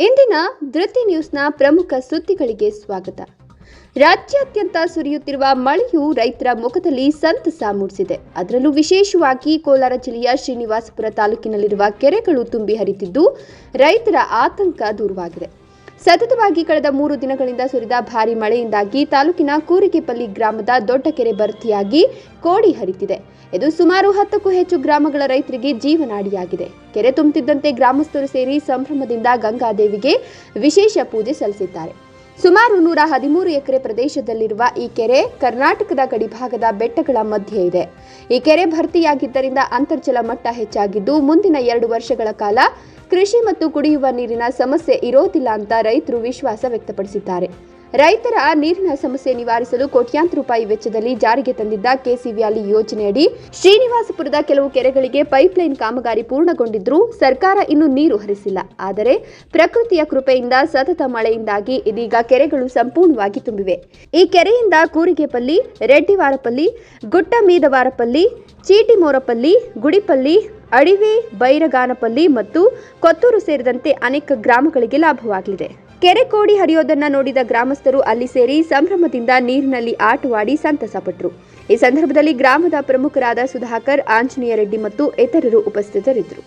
ಇಂದಿನ ಧೃತಿ ನ್ಯೂಸ್ನ ಪ್ರಮುಖ ಸುದ್ದಿಗಳಿಗೆ ಸ್ವಾಗತ. ರಾಜ್ಯಾದ್ಯಂತ ಸುರಿಯುತ್ತಿರುವ ಮಳೆಯು ರೈತರ ಮುಖದಲ್ಲಿ ಸಂತಸ ಮೂಡಿಸಿದೆ. ಅದರಲ್ಲೂ ವಿಶೇಷವಾಗಿ ಕೋಲಾರ ಜಿಲ್ಲೆಯ ಶ್ರೀನಿವಾಸಪುರ ತಾಲೂಕಿನಲ್ಲಿರುವ ಕೆರೆಗಳು ತುಂಬಿ ಹರಿತಿದ್ದು ರೈತರ ಆತಂಕ ದೂರವಾಗಿದೆ. ಸತತವಾಗಿ ಕಳೆದ ಮೂರು ದಿನಗಳಿಂದ ಸುರಿದ ಭಾರಿ ಮಳೆಯಿಂದಾಗಿ ತಾಲೂಕಿನ ಕೂರಿಗೆಪಲ್ಲಿ ಗ್ರಾಮದ ದೊಡ್ಡ ಕೆರೆ ಭರ್ತಿಯಾಗಿ ಕೋಡಿ ಹರಿತಿದೆ. ಇದು ಸುಮಾರು ಹತ್ತಕ್ಕೂ ಹೆಚ್ಚು ಗ್ರಾಮಗಳ ರೈತರಿಗೆ ಜೀವನಾಡಿಯಾಗಿದೆ. ಕೆರೆ ತುಂಬುತ್ತಿದ್ದಂತೆ ಗ್ರಾಮಸ್ಥರು ಸೇರಿ ಸಂಭ್ರಮದಿಂದ ಗಂಗಾದೇವಿಗೆ ವಿಶೇಷ ಪೂಜೆ ಸಲ್ಲಿಸಿದ್ದಾರೆ. ಸುಮಾರು ನೂರ ಹದಿಮೂರು ಎಕರೆ ಪ್ರದೇಶದಲ್ಲಿರುವ ಈ ಕೆರೆ ಕರ್ನಾಟಕದ ಗಡಿಭಾಗದ ಬೆಟ್ಟಗಳ ಮಧ್ಯೆ ಇದೆ. ಈ ಕೆರೆ ಭರ್ತಿಯಾಗಿದ್ದರಿಂದ ಅಂತರ್ಜಲ ಮಟ್ಟ ಹೆಚ್ಚಾಗಿದ್ದು, ಮುಂದಿನ ಎರಡು ವರ್ಷಗಳ ಕಾಲ ಕೃಷಿ ಮತ್ತು ಕುಡಿಯುವ ನೀರಿನ ಸಮಸ್ಯೆ ಇರೋದಿಲ್ಲ ಅಂತ ರೈತರು ವಿಶ್ವಾಸ ವ್ಯಕ್ತಪಡಿಸಿದ್ದಾರೆ. ರೈತರ ನೀರಿನ ಸಮಸ್ಯೆ ನಿವಾರಿಸಲು ಕೋಟ್ಯಾಂತರ ರೂಪಾಯಿ ವೆಚ್ಚದಲ್ಲಿ ಜಾರಿಗೆ ತಂದಿದ್ದ ಕೆಸಿ ವ್ಯಾಲಿ ಯೋಜನೆಯಡಿ ಶ್ರೀನಿವಾಸಪುರದ ಕೆಲವು ಕೆರೆಗಳಿಗೆ ಪೈಪ್ಲೈನ್ ಕಾಮಗಾರಿ ಪೂರ್ಣಗೊಂಡಿದ್ರೂ ಸರ್ಕಾರ ಇನ್ನೂ ನೀರು ಹರಿಸಿಲ್ಲ. ಆದರೆ ಪ್ರಕೃತಿಯ ಕೃಪೆಯಿಂದ ಸತತ ಮಳೆಯಿಂದಾಗಿ ಇದೀಗ ಕೆರೆಗಳು ಸಂಪೂರ್ಣವಾಗಿ ತುಂಬಿವೆ. ಈ ಕೆರೆಯಿಂದ ಕೂರಿಗೆಪಲ್ಲಿ, ರೆಡ್ಡಿವಾರಪಲ್ಲಿ, ಗುಟ್ಟಮೀದವಾರಪಲ್ಲಿ, ಚೀಟಿಮೋರಪಲ್ಲಿ, ಗುಡಿಪಲ್ಲಿ, ಅಡಿವೆ, ಬೈರಗಾನಪಲ್ಲಿ ಮತ್ತು ಕೊತ್ತೂರು ಸೇರಿದಂತೆ ಅನೇಕ ಗ್ರಾಮಗಳಿಗೆ ಲಾಭವಾಗಲಿದೆ. ಕೆರೆ ಕೋಡಿ ಹರಿಯೋದನ್ನ ನೋಡಿದ ಗ್ರಾಮಸ್ಥರು ಅಲ್ಲಿ ಸೇರಿ ಸಂಭ್ರಮದಿಂದ ನೀರಿನಲ್ಲಿ ಆಟವಾಡಿ ಸಂತಸಪಟ್ಟರು ಈ ಸಂದರ್ಭದಲ್ಲಿ ಗ್ರಾಮದ ಪ್ರಮುಖರಾದ ಸುಧಾಕರ್, ಆಂಜನೇಯ ರೆಡ್ಡಿ ಮತ್ತು ಇತರರು ಉಪಸ್ಥಿತರಿದ್ದರು.